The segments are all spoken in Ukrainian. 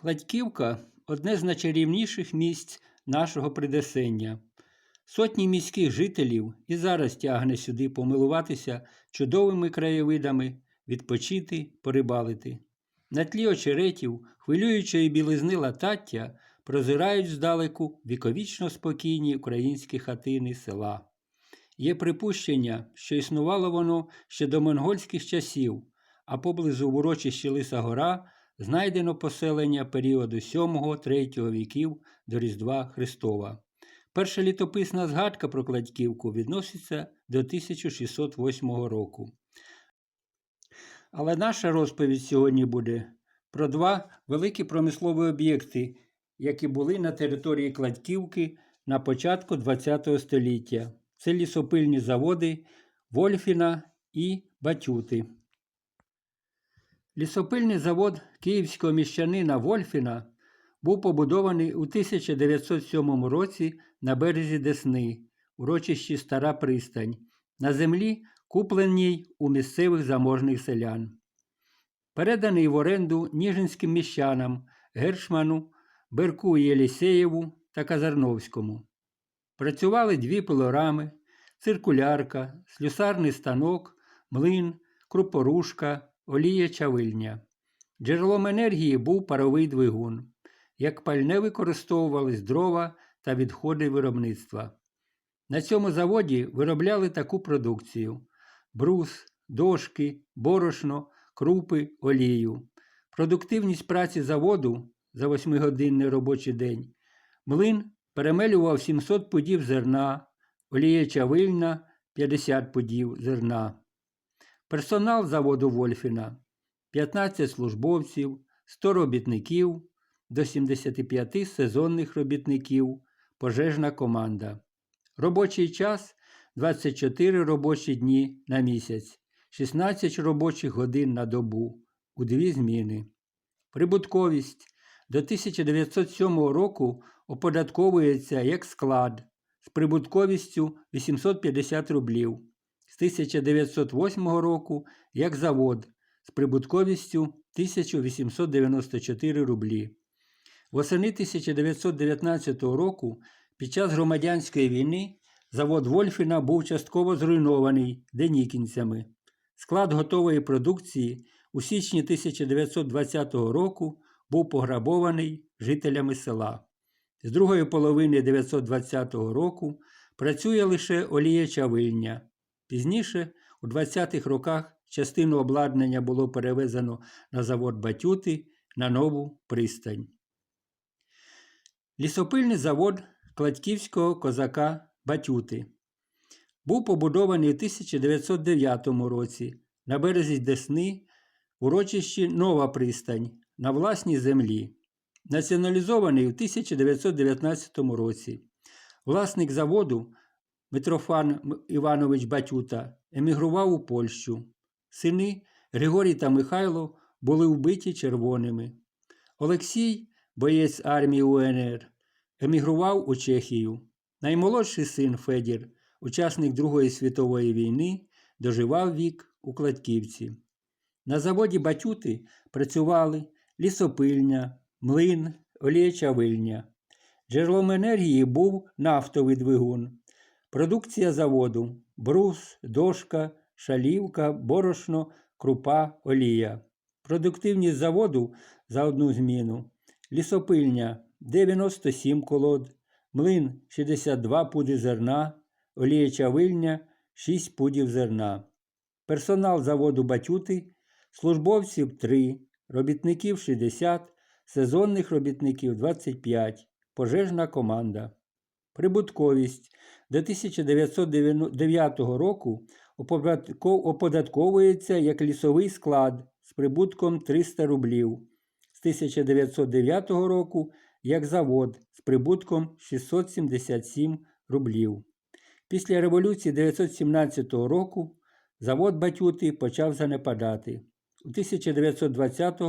Кладьківка одне з найчарівніших місць нашого Придесення. Сотні міських жителів і зараз тягне сюди помилуватися чудовими краєвидами, відпочити, порибалити. На тлі очеретів, хвилюючої білизни латаття, прозирають здалеку віковічно спокійні українські хатини села. Є припущення, що існувало воно ще до монгольських часів, а поблизу в урочищі Лиса Гора знайдено поселення періоду 7-3 віків до Різдва Христова. Перша літописна згадка про Кладьківку відноситься до 1608 року. Але наша розповідь сьогодні буде про два великі промислові об'єкти, які були на території Кладьківки на початку ХХ століття. Це лісопильні заводи Вольфіна і Батюти. Лісопильний завод київського міщанина Вольфіна був побудований у 1907 році на березі Десни, урочищі Стара Пристань, на землі, купленій у місцевих заможних селян. Переданий в оренду ніжинським міщанам Гершману, Берку Єлісеєву та Казарновському. Працювали дві пилорами, циркулярка, слюсарний станок, млин, крупорушка, олія чавильня. Джерелом енергії був паровий двигун. Як пальне використовувались дрова та відходи виробництва. На цьому заводі виробляли таку продукцію: брус, дошки, борошно, крупи, олію. Продуктивність праці заводу за 8-годинний робочий день. Млин перемелював 700 пудів зерна, олія чавильна 50 пудів зерна. Персонал заводу Вольфіна 15 службовців, 100 робітників, до 75 сезонних робітників, пожежна команда. Робочий час 24 робочі дні на місяць, 16 робочих годин на добу у дві зміни. Прибутковість до 1907 року оподатковується як склад з прибутковістю 850 рублів, з 1908 року як завод з прибутковістю 1894 рублі. Восени 1919 року під час громадянської війни завод Вольфіна був частково зруйнований денікінцями. Склад готової продукції у січні 1920 року був пограбований жителями села. З другої половини 1920 року працює лише олія чавильня. Пізніше, у 20-х роках, частину обладнання було перевезено на завод Батюти на нову пристань. Лісопильний завод Кладьківського козака Батюти був побудований у 1909 році на березі Десни урочищі Нова пристань на власній землі, націоналізований у 1919 році. Власник заводу Митрофан Іванович Батюта емігрував у Польщу. Сини Григорій та Михайло були вбиті червоними. Олексій, боєць армії УНР, емігрував у Чехію. Наймолодший син Федір, учасник Другої світової війни, доживав вік у Кладківці. На заводі Батюти працювали лісопильня, млин, олієчавильня. Джерелом енергії був нафтовий двигун. Продукція заводу брус, дошка, шалівка, борошно, крупа, олія. Продуктивність заводу за одну зміну. Лісопильня 97 колод, млин 62 пуди зерна, олієчавильня 6 пудів зерна. Персонал заводу Батюти, службовців 3, робітників 60, сезонних робітників 25, пожежна команда. Прибутковість до 1909 року оподатковується як лісовий склад з прибутком 300 рублів, з 1909 року як завод з прибутком 677 рублів. Після революції 1917 року завод Батюти почав занепадати. У 1920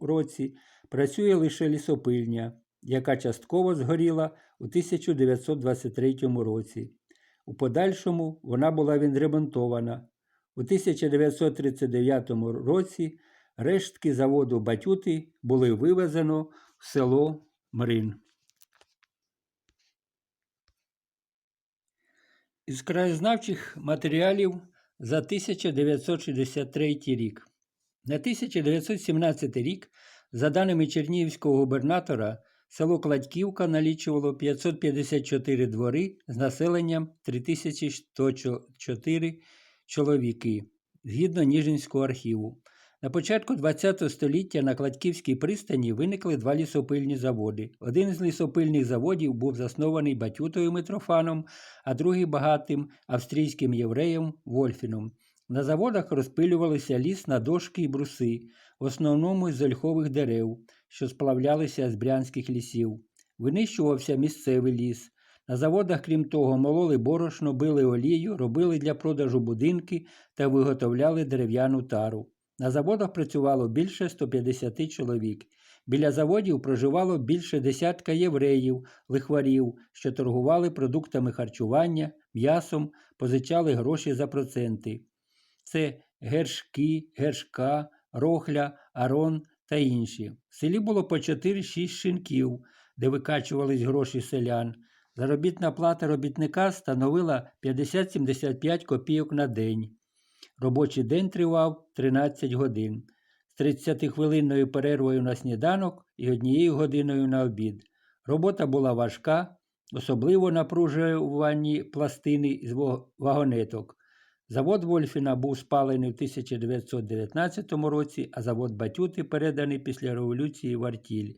році працює лише лісопильня, яка частково згоріла у 1923 році. У подальшому вона була відремонтована. У 1939 році рештки заводу Батюти були вивезено в село Мрин. Із краєзнавчих матеріалів за 1963 рік. На 1917 рік, за даними Чернігівського губернатора, село Кладьківка налічувало 554 двори з населенням 3104 чоловіки, згідно Ніжинського архіву. На початку ХХ століття на Кладьківській пристані виникли два лісопильні заводи. Один з лісопильних заводів був заснований Батютою Митрофаном, а другий багатим австрійським євреєм Вольфіном. На заводах розпилювалися ліс на дошки і бруси, в основному з ольхових дерев, що сплавлялися з брянських лісів. Винищувався місцевий ліс. На заводах, крім того, мололи борошно, били олію, робили для продажу будинки та виготовляли дерев'яну тару. На заводах працювало більше 150 чоловік. Біля заводів проживало більше десятка євреїв, лихварів, що торгували продуктами харчування, м'ясом, позичали гроші за проценти. Це гершки, гершка, рохля, арон та інші. В селі було по 4-6 шинків, де викачувались гроші селян. Заробітна плата робітника становила 50-75 копійок на день. Робочий день тривав 13 годин з 30-хвилинною перервою на сніданок і однією годиною на обід. Робота була важка, особливо напружуванні пластини з вагонеток. Завод Вольфіна був спалений в 1919 році, а завод Батюти переданий після революції в артіль.